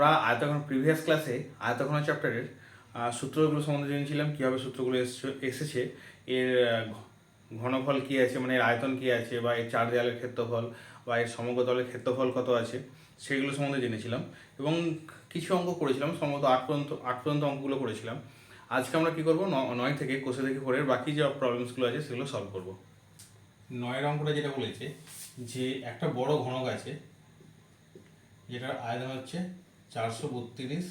আমরা আয়তক্ষণ প্রিভিয়াস ক্লাসে আয়তক্ষণ চ্যাপ্টারের সূত্রগুলো সম্বন্ধে জেনেছিলাম কীভাবে সূত্রগুলো এসছে- এর ঘনফল কী আছে মানে এর আয়তন কী আছে, বা এর চার দেয়ালের ক্ষেত্রফল, বা এর সমগ্র তলের ক্ষেত্রফল কত আছে, সেগুলো সম্বন্ধে জেনেছিলাম এবং কিছু অঙ্ক করেছিলাম, সম্ভবত আট পর্যন্ত আট পর্যন্ত অঙ্কগুলো করেছিলাম। আজকে আমরা কী করব? নয় থেকে কোষে থেকে পরের বাকি যে প্রবলেমসগুলো আছে, সেগুলো সলভ করব। নয়ের অঙ্কটা যেটা বলেছে, যে একটা বড় ঘনক আছে, যেটার আয়তন হচ্ছে চারশো বত্রিশ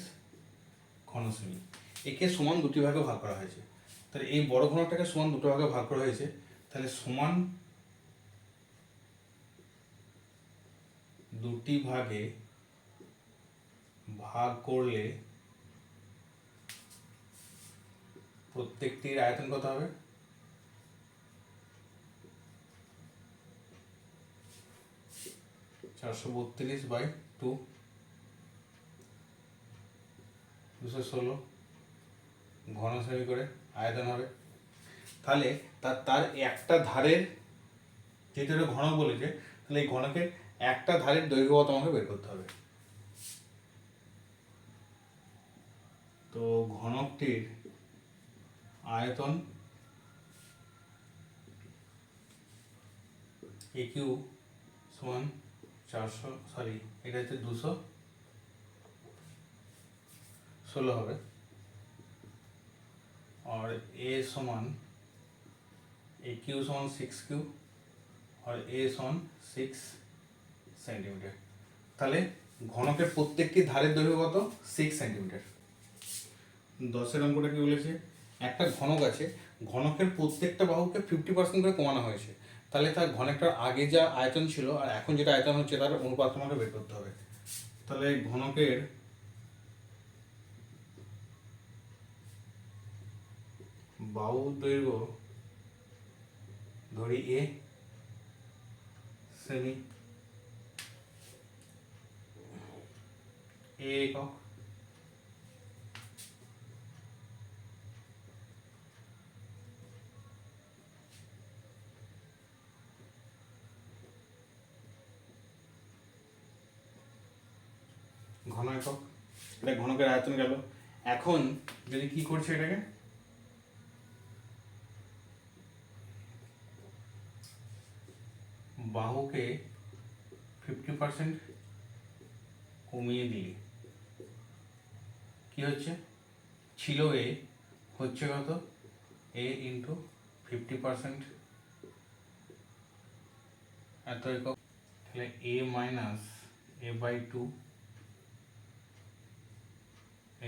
ঘন সেমি একে সমান দুটি ভাগে ভাগ করা হয়েছে। তাহলে এই বড় ঘনকটাকে সমান দুটো ভাগে ভাগ করা হয়েছে। তাহলে সমান দুটি ভাগে ভাগ করলে প্রত্যেকটির আয়তন কত হবে? চারশো বত্রিশ বাই টু। দুশো ষোলো ঘন সেমি করে আয়তন হবে। তাহলে তার তার একটা ধারের যেহেতু এটা ঘনক বলেছে, তাহলে এই ঘনকের একটা ধারের দৈর্ঘ্য কত আমাকে বের করতে হবে? তো ঘনকটির আয়তন এ কিউ সমান চারশো সরি এটা হচ্ছে দুশো। ষোলো হবে। আর এ সমান এ কিউ সমান সিক্স কিউ, আর এ সমান সিক্স সেন্টিমিটার তাহলে ঘনকের প্রত্যেকটি ধারের দৈর্ঘ্য কত? সিক্স সেন্টিমিটার দশের অঙ্কটা কি বলেছে? একটা ঘনক আছে, ঘনকের প্রত্যেকটা বাহুকে ফিফটি পার্সেন্ট করে কমানো হয়েছে। তাহলে তার ঘনকটার আগে যা আয়তন ছিল, আর এখন যেটা আয়তন হচ্ছে, তার অনুপাত আমাকে বের করতে হবে। তাহলে ঘনকের বাহু দৈর্ঘ্য ধরি এ, সেমি। এ একক। ঘন একক। এটা ঘনকের আয়তন গেল। এখন যদি কি করছে এটাকে? বাহুকে ফিফটি পার্সেন্ট কমিয়ে দিলে। কি হচ্ছে? ছিল এ হচ্ছে কত? এ ইন্টু ফিফটি পার্সেন্ট এত একক। তাহলে a minus a by two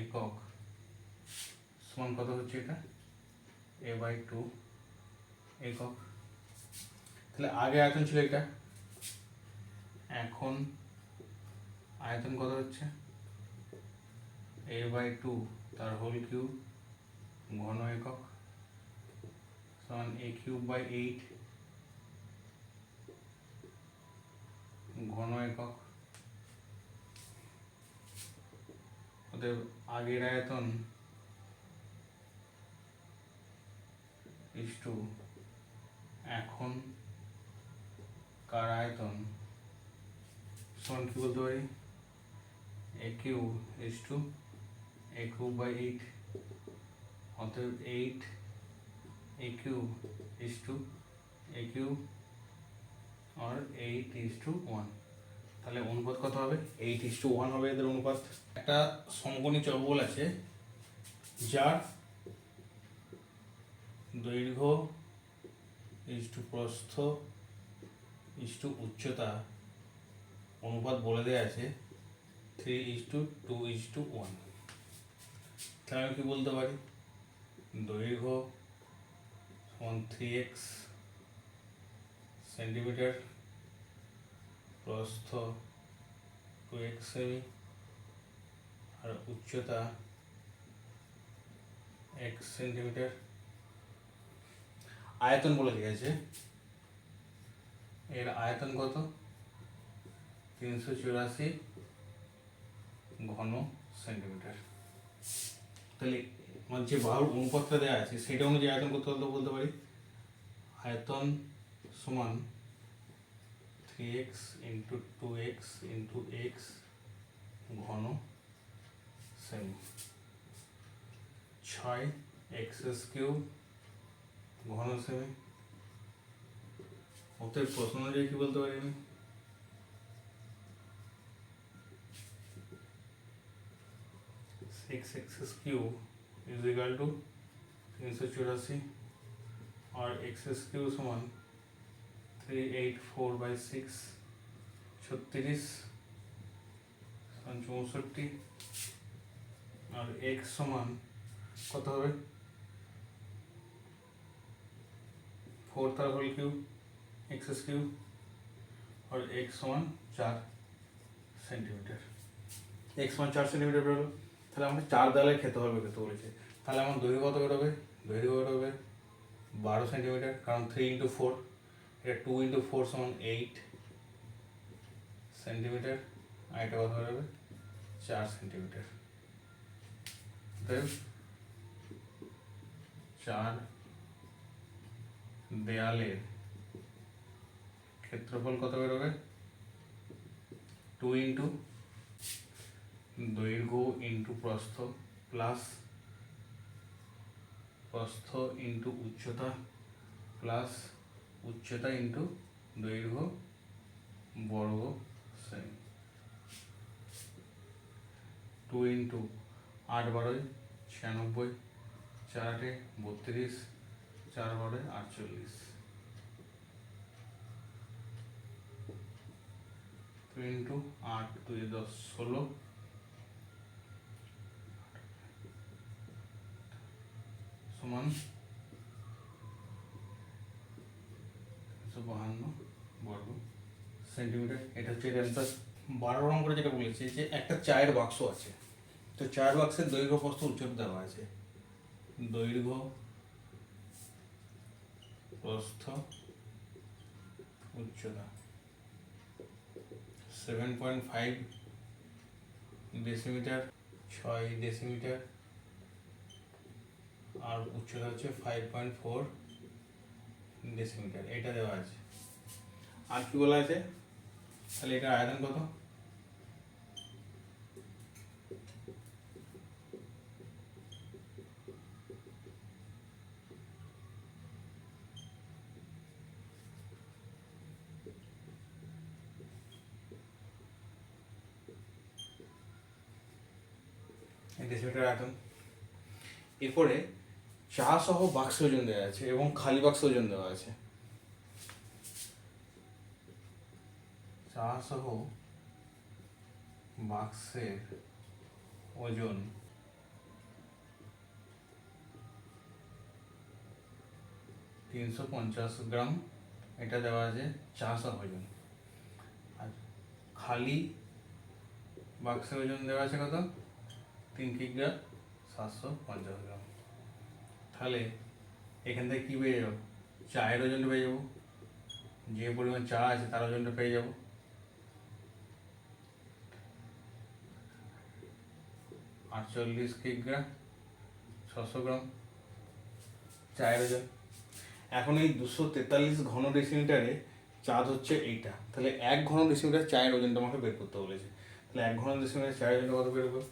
একক। সমান কত হচ্ছে এটা? এ বাই টু একক। তাহলে আগে আয়তন ছিল এটা। এখন আয়তন কত হচ্ছে? এ বাই টু তার হোল কিউব ঘন একক, সমান এ কিউব বাই এইট ঘন একক। অতএব আগের আয়তন ইস টু এখন কার আয়তন? সমান কি বলতে পারি? A cube is to a cube by eight অতএব eight a cube is to a cube R eight is to one তাহলে অনুপাত কত হবে? এইট ইস টু ওয়ান হবে এদের অনুপাত। একটা সমকোণী চৌবল আছে যার দৈর্ঘ্য ইস টু প্রস্থ ইস টু উচ্চতা অনুপাত বলে দেওয়া আছে three is to two to one তাহলে আমি কি বলতে পারি? দৈর্ঘ্য সমান থ্রি এক্স সেন্টিমিটার প্রস্থ টু এক্স সেমি আর উচ্চতা এক্স সেন্টিমিটার আয়তন বলে দিয়েছে এর আয়তন কত? তিনশো চুরাশি ঘন সেন্টিমিটার। তাহলে আমার যে বাহুর অনুপাতটা দেওয়া আছে, সেটা অনুযায়ী আয়তন কত হলো বলতে পারি? আয়তন সমান three x into two x into x ঘন সেমি ছয় এক্স কিউব ঘন সেমি ওদের প্রশ্ন অনুযায়ী কি বলতে পারি আমি six x cube is equal to तीन सौ चौरासी और एक्स क्यूब समान three eight four by six ছত্রিশ সমান চৌষট্টি আর এক্স সমান কত হবে ফোর তার হোল এক্স কিউব আর এক্স সমান চার সেন্টিমিটার এক্স সমান চার সেন্টিমিটার বেরোলো। তাহলে আমাকে চার দেওয়ালে খেতে হবে খেতে বলেছে। তাহলে আমার দৈর্ঘ্য কত বেরোবে? দৈর্ঘ্য বেরোবে? বারো সেন্টিমিটার কারণ থ্রি ইন্টু ফোর এটা টু ইন্টু ফোর সমান এইট সেন্টিমিটার আর এটা কত বেরোবে? চার সেন্টিমিটার চার দেয়ালের ক্ষেত্রফল কত বেরোবে? টু ইন্টু দৈর্ঘ্য ইন্টু প্রস্থ প্লাস প্রস্থ ইন্টু উচ্চতা প্লাস উচ্চতা ইন্টু দৈর্ঘ্য বর্গ সেমি টু ইন্টু আট বারোয় ছিয়ানব্বই, চার আটে বত্রিশ, চার বারোয় আটচল্লিশ টু ইন্টু আট, দুই, দশ, ষোলো। সমান বাহান্ন বর্গ সেন্টিমিটার। এটা হচ্ছে অ্যান্সার বারো রং করে যেটা বলেছে যে একটা চায়ের বাক্স আছে। তো চায়ের বাক্সের দৈর্ঘ্য প্রস্থ উচ্চতা দেওয়া আছে। দৈর্ঘ্য প্রস্থ উচ্চতা। সেভেন পয়েন্ট ফাইভ ডেসিমিটার ছয় ডেসিমিটার আর উচ্চতা হচ্ছে ফাইভ পয়েন্ট ফোর ডেসিমিটার এটা দেওয়া আছে। আর কি বলা আছে? তাহলে এটা আয়তন কত? ডেসিমিটার আয়তন এরপরে চা সহ বাক্স ওজন দেওয়া আছে এবং খালি বাক্স ওজন দেওয়া আছে। চা সহ বাক্সের ওজন তিনশো পঞ্চাশ গ্রাম, এটা দেওয়া আছে চা সহ ওজন। আর খালি বাক্সের ওজন দেওয়া আছে কত? তিন কিগ্রা সাতশো পঞ্চাশ গ্রাম। তাহলে এখান থেকে কী পেয়ে যাব? চায়ের ওজনটা পেয়ে যাব। যে পরিমাণ চা আছে তার ওজনটা পেয়ে যাব। আটচল্লিশ কিগ্রা ছশো গ্রাম চায়ের ওজন। এখন এই দুশো তেতাল্লিশ ঘন ডেসিমিটারে চাঁদ হচ্ছে এইটা। তাহলে এক ঘন ডেসিমিটার চায়ের ওজনটা আমাকে বের করতে বলেছে। তাহলে এক ঘন ডেসিমিটার চায়ের ওজনটা কত বের করব?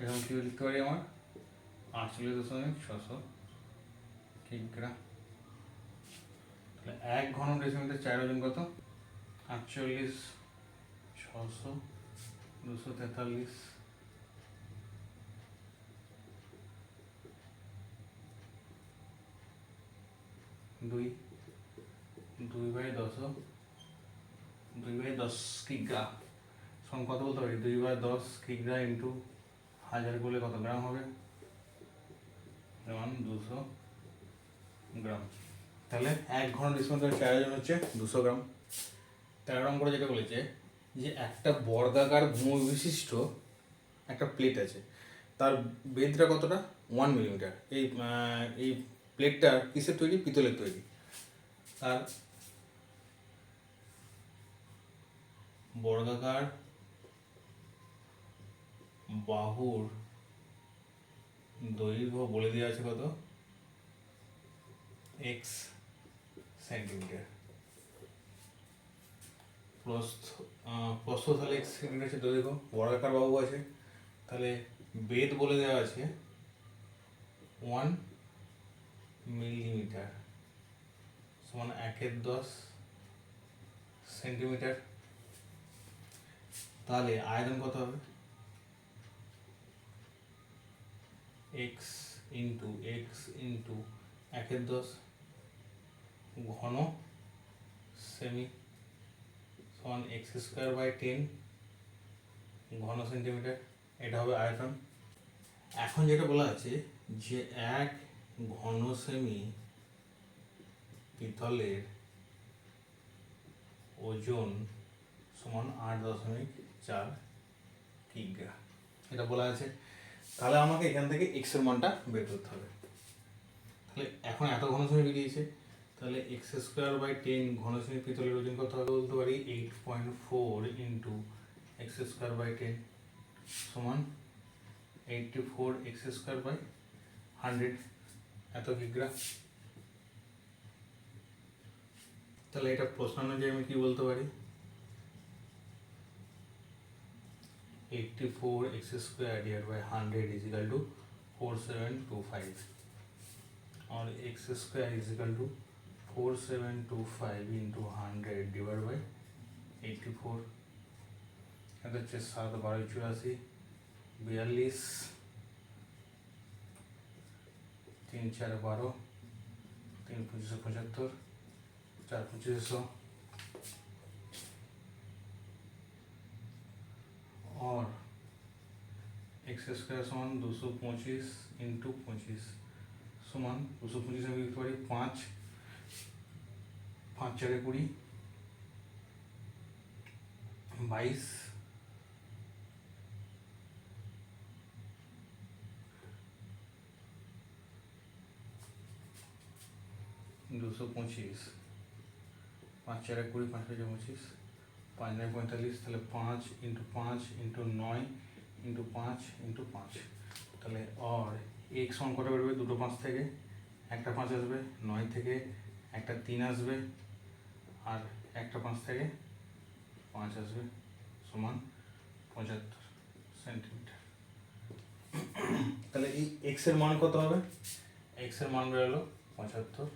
এরকম কি লিখতে পারি আমার? আটচল্লিশ দশমিক ছশো কিগ্রা। তাহলে এক ঘন ডেসিমিটার চার ওজন কত? আটচল্লিশ ছশো দুশো তেতাল্লিশ। দুই। দুই বাই দশ। দুই বাই দশ কিগ্রা। সঙ্গে কত বলতে পারি? দুই বাই দশ কিগ্রা ইন্টু হাজার করলে কত গ্রাম হবে? যেমন দুশো গ্রাম। তাহলে এক ঘন ডিসকাউন্টের চার ওজন হচ্ছে দুশো গ্রাম। তেরো রং করে যেটা বলেছে, যে একটা বর্গাকার ভূমি বিশিষ্ট একটা প্লেট আছে। তার বেদটা কতটা? ওয়ান মিলিমিটার এই এই প্লেটটা কিসের তৈরি? পিতলের তৈরি। তার বর্গাকার বাহুর দৈর্ঘ্য বলে দেওয়া আছে কত? এক্স সেন্টিমিটার প্রস্থ প্রস্থ তাহলে এক্স সেন্টিমিটার আছে দৈর্ঘ্য। বর্গাকার বাহু আছে। তাহলে বেদ বলে দেওয়া আছে ওয়ান মিলিমিটার সমান একের দশ সেন্টিমিটার তাহলে আয়তন কত হবে? এক্স ইন্টু এক্স ইন্টু একের দশ ঘন সেমি সমান এক্স স্কোয়ার বাই টেন ঘন সেন্টিমিটার এটা হবে আয়তন। এখন যেটা বলা আছে যে এক ঘন সেমি পিতলের ওজন সমান আট দশমিক চার কিগ্রা এটা বলা আছে। তাহলে আমাকে এখান থেকে এক্সের মানটা বের করতে হবে। তাহলে এখন এত ঘন সেমি বেরিয়েছে। তাহলে এক্স স্কোয়ার বাই টেন ঘন সেমি পিতলের ওজন কত হবে বলতে পারি? Eight point four into x square by ten সমান eighty four x square by hundred এত কিগ্রা তাহলে এটা প্রশ্ন অনুযায়ী আমি কি বলতে পারি? 84 x square divided by 100 is equal to 4725 और x square is equal to 4725 into 100 divided by 84 कहते छः सात बारह चौरासी बयालीस तीन चार बारह तीन पच्चीस पचहत्तर चार पच्चीस सौ और एक्स स्क्वायर समान दो सौ पच्चीस इंटू पच्चीस সমান দুশো পঁচিশ আমি লিখতে পারি পাঁচ পাঁচ চারে কুড়ি বাইশ দুশো পঁচিশ পাঁচ চারে কুড়ি পাঁচ পাঁচে পঁচিশ পাঁচ নয় পঁয়তাল্লিশ তাহলে পাঁচ ইন্টু পাঁচ ইন্টু নয় ইন্টু পাঁচ ইন্টু পাঁচ। তাহলে আর এক সমান কটা বেরোবে? দুটো পাঁচ থেকে। একটা পাঁচ আসবে, নয় থেকে। একটা তিন আসবে। আর একটা পাঁচ থেকে পাঁচ আসবে সমান পঁচাত্তর সেন্টিমিটার। তাহলে এই এক্সের মান কত হবে? এক্সের মান বেরোলো পঁচাত্তর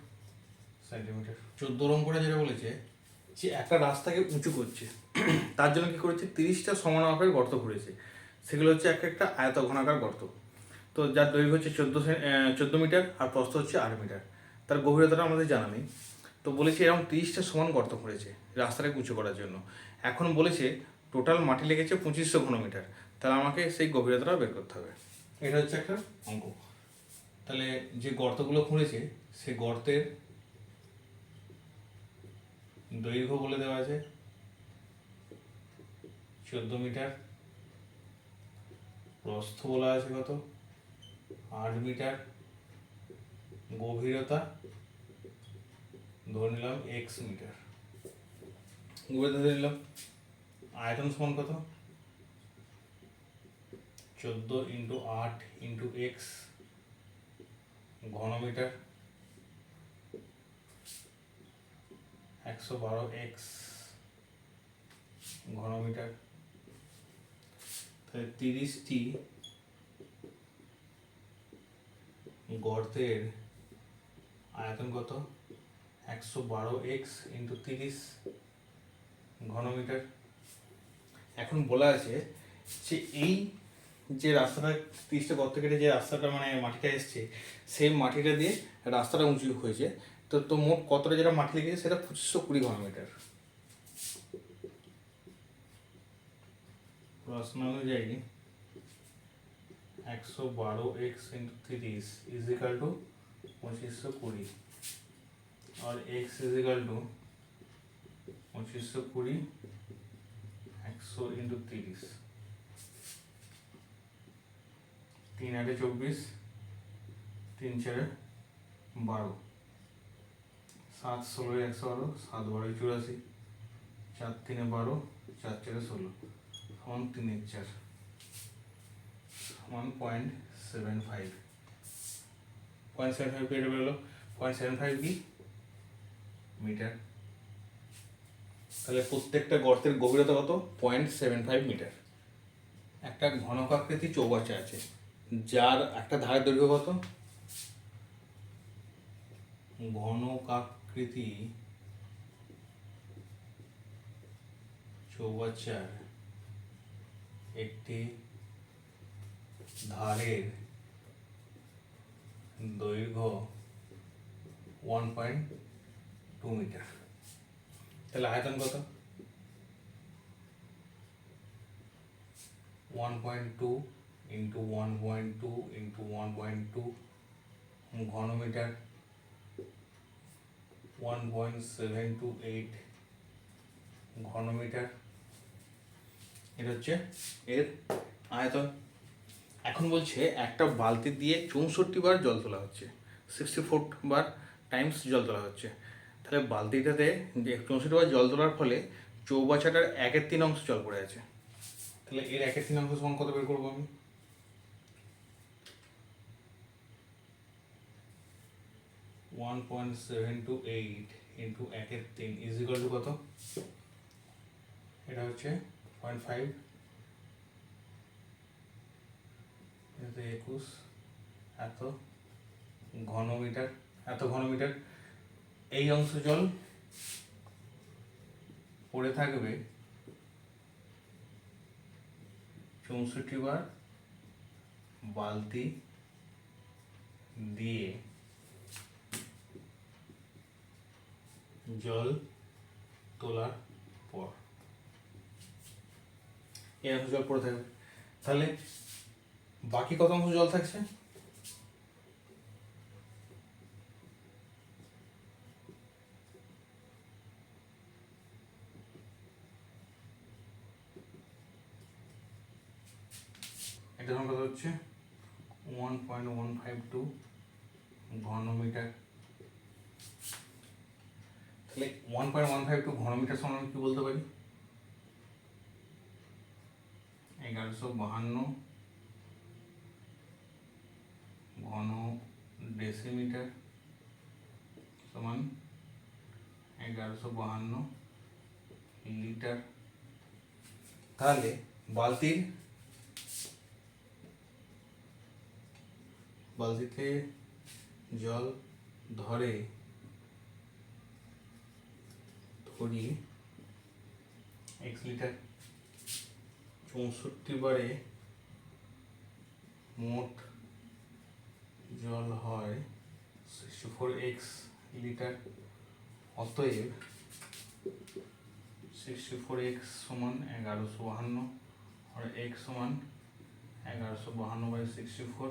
সেন্টিমিটার। চোদ্দ রং করে যেটা বলেছে যে একটা রাস্তাকে উঁচু করছে। তার জন্য কি করেছে? তিরিশটা সমান আকারের গর্ত করেছে সেগুলো হচ্ছে এক একটা আয়ত ঘনাকার গর্ত। তো যার দৈর্ঘ্য হচ্ছে চোদ্দ চোদ্দ মিটার আর প্রস্থ হচ্ছে আট মিটার। তার গভীরতাটা আমাদের জানা নেই। তো বলেছে এরকম তিরিশটা সমান গর্ত করেছে রাস্তাটাকে উঁচু করার জন্য। এখন বলেছে টোটাল মাটি লেগেছে পঁচিশশো ঘনমিটার। তাহলে আমাকে সেই গভীরতাটা বের করতে হবে। এটা হচ্ছে একটা অঙ্ক। তাহলে যে গর্তগুলো খুঁড়েছে সেই গর্তের দৈর্ঘ্য বলে দেওয়া আছে। চোদ্দ মিটার। প্রস্থ বলা আছে কত? আট মিটার। গভীরতা। ধরে নিলাম এক্স মিটার। গভীরতা ধরে নিলাম। আয়তন সমান কত? চোদ্দ ইন্টু আট ইন্টু এক্স ঘনমিটার একশো বারো এক্স ঘনমিটার। তাহলে তিরিশটি গর্তের আয়তন কত? একশো বারো এক্স ইন্টু তিরিশ ঘনমিটার। এখন বলা আছে যে এই যে রাস্তাটা, তিরিশটা গর্ত কেটে যে রাস্তাটা মানে মাটিটা এসছে, সেই মাটিটা দিয়ে রাস্তাটা উঁচু হয়েছে। তো তো মোট কতটা যেটা মাটি লেগেছে সেটা পঁচিশশো কুড়ি ঘনমিটার প্রশ্ন অনুযায়ী একশো বারো এক্স ইন্টু তিরিশ ইজ ইকাল টু পঁচিশশো কুড়ি। আর এক্স ইজ ইকাল টু পঁচিশশো কুড়ি একশো ইন্টু তিরিশ। তিন আটে চব্বিশ, তিন চারে বারো। সাত ষোলো, একশো বারো, সাত বারো, চুরাশি, চার তিনে বারো, চার চারে ষোলো, সমান তিনের চার, সমান point seven five. Point seven five কেটে বেরোলো পয়েন্ট সেভেন ফাইভ কি? মিটার। তাহলে প্রত্যেকটা গর্তের গভীরতা কত? Point seven five metre. একটা ঘনকাকৃতি চৌবাচ্চা আছে, যার একটা ধারের দৈর্ঘ্য কত? ঘনকাকৃতি চৌবাচ্চার একটি ধারের দৈর্ঘ্য ওয়ান পয়েন্ট টু মিটার তাহলে আয়তন কত? One point two into one point two into one point two ঘনমিটার। One point seven two eight ঘনমিটার। এটা হচ্ছে এর আয়তন। এখন বলছে একটা বালতি দিয়ে চৌষট্টি বার জল তোলা হচ্ছে সিক্সটি ফোর বার টাইমস জল তোলা হচ্ছে। তাহলে বালতিটাতে চৌষট্টি বার জল তোলার ফলে চৌবাচ্চাটার একের তিন অংশ জল পড়ে আছে। তাহলে এর একের তিন অংশ কত বের করব আমি? One point seven two eight into একের তিন কত? এটা হচ্ছে পয়েন্ট ফাইভ এতে একুশ, এত ঘনমিটার এত ঘনমিটার। এই অংশ জল পড়ে থাকবে চৌষট্টি বার বালতি দিয়ে জল তোলার পর। এই অংশ জল পড়ে থাকবে। তাহলে বাকি কত অংশ জল থাকছে? এটা কথা হচ্ছে? One point one five two ঘনমিটার তাহলে one point one five two ঘনমিটার সমান কি বলতে পারি? এগারোশো বাহান্ন ঘন ডেসিমিটার সমান এগারোশো বাহান্ন লিটার। তাহলে বালতির বালতিতে জল ধরে ধরি এক্স লিটার চৌষট্টি বারে মোট জল হয় সিক্সটি ফোর এক্স লিটার। অতএব সিক্সটি ফোর এক্স সমান এগারোশো বাহান্ন, আর এক্স সমান এগারোশো বাহান্ন বাই সিক্সটি ফোর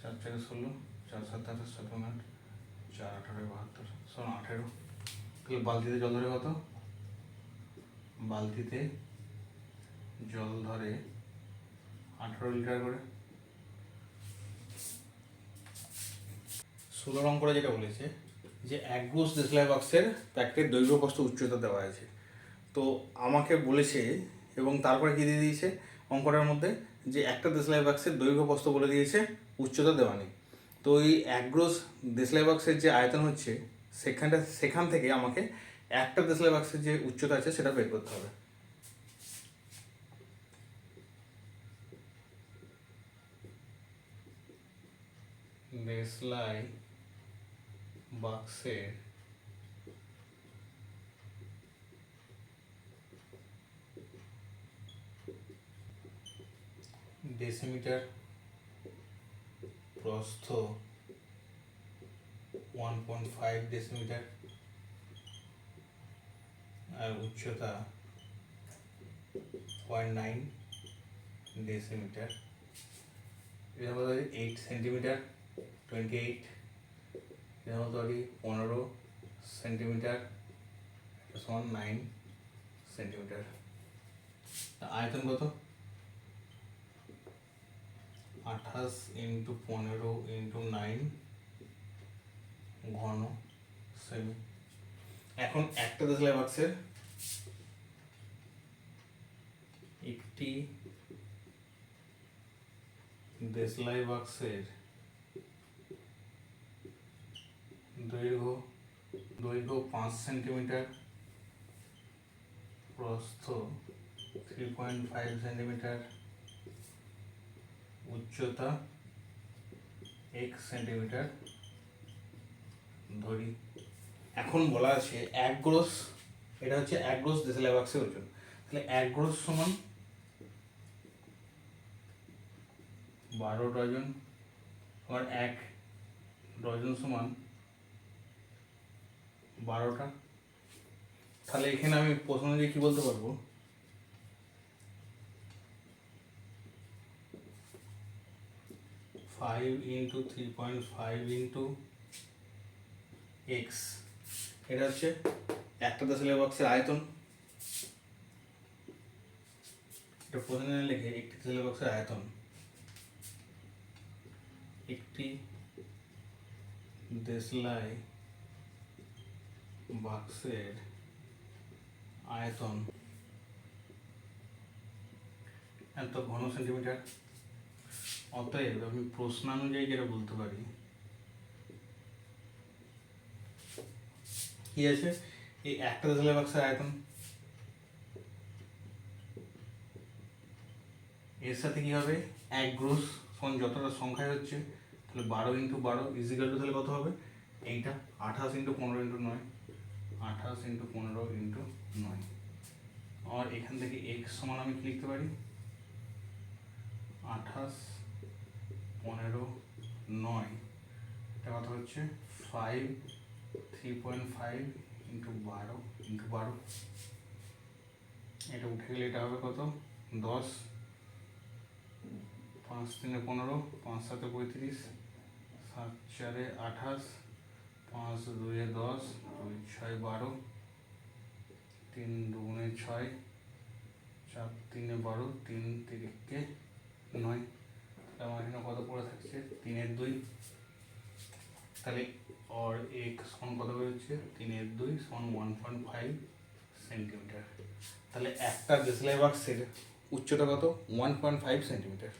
চার চারে ষোলো, চার সাত আঠাশ সাত আট, চার আঠারো, বাহাত্তর শোন আঠেরো। তাহলে বালতিতে জল ধরে কত? বালতিতে জল ধরে আঠারো লিটার করে। ষোলো রং করে যেটা বলেছে, যে এক গোস দেশলাই বাক্সের প্যাকেটের দৈর্ঘ্য প্রস্থ উচ্চতা দেওয়া আছে তো আমাকে বলেছে এবং তারপরে কি দিয়ে দিয়েছে অঙ্কটার মধ্যে, যে একটা দেশলাই বাক্সের দৈর্ঘ্য প্রস্থ বলে দিয়েছে উচ্চতা দেওয়া নেই। তো এই একগ্রোস দেশলাই বাক্সের যে আয়তন হচ্ছে, সেখানটা, সেখান থেকে আমাকে একটা দেশলাই বাক্সের যে উচ্চতা আছে, সেটা বের করতে হবে। দেশলাই বাক্সের ডেসিমিটার প্রস্থ ওয়ান পয়েন্ট ফাইভ ডেসিমিটার আর উচ্চতা পয়েন্ট নাইন ডেসিমিটার এর মধ্যে এইট সেন্টিমিটার টোয়েন্টি এইট এর মধ্যে পনেরো সেন্টিমিটার সমান নাইন সেন্টিমিটার আয়তন কত? আঠাশ ইন্টু পনেরো ইন্টু নাইন ঘন সেমি এখন একটা দেশলাই বাক্সের একটি দেশলাই বাক্সের দৈর্ঘ্য দৈর্ঘ্য পাঁচ সেন্টিমিটার প্রস্থ থ্রি পয়েন্ট ফাইভ সেন্টিমিটার উচ্চতা এক সেন্টিমিটার ধরি। এখন বলা আছে এক গ্রোস, এটা হচ্ছে এক গ্রোস দেশলাই বাক্সের ওজন। তাহলে এক গ্রোস সমান বারো ডজন আর এক ডজন সমান বারোটা। তাহলে এখানে আমি প্রশ্ন অনুযায়ী কি বলতে পারব? Five into three point five into x এটা হচ্ছে একটা দশমিক বক্সের আয়তন। এটা প্রথমে লিখে একটি দশমিক বক্সের আয়তন। একটি দেশলাই বাক্সের আয়তন। এত ঘন সেন্টিমিটার অতএব আমি প্রশ্নানুযায়ী যেটা বলতে পারি, কি আছে? এই একটা দেশলাই বাক্সের আয়তন। এর সাথে কি হবে? এক গ্রোস সমান যতটা সংখ্যায় হচ্ছে, তাহলে বারো ইন্টু বারো ইজিক্যাল টু তাহলে কত হবে? এইটা আঠাশ ইন্টু পনেরো ইন্টু নয়। আঠাশ ইন্টু পনেরো ইন্টু নয়। আর এখান থেকে এক্স সমান আমি লিখতে পারি? আঠাশ পনেরো নয়। এটা কথা হচ্ছে? Five three point five into বারো ইন্টু বারো। এটা উঠে গেলে এটা হবে কত? দশ। পাঁচ তিনে পনেরো, পাঁচ সাতে পঁয়ত্রিশ, সাত চারে আঠাশ, পাঁচ দুয়ে দশ, দুই ছয় বারো, তিন দুগুণে ছয়, চার তিনে বারো, তিন তিরিকে নয়। আমার এখানে কত পড়ে থাকছে, তিনের দুই। তাহলে অর এক সমান কত বেরোচ্ছে? তিনের দুই সমান ওয়ান পয়েন্ট ফাইভ সেন্টিমিটার তাহলে একটা দেশলাই বাক্সের উচ্চতা কত? One point five centimetre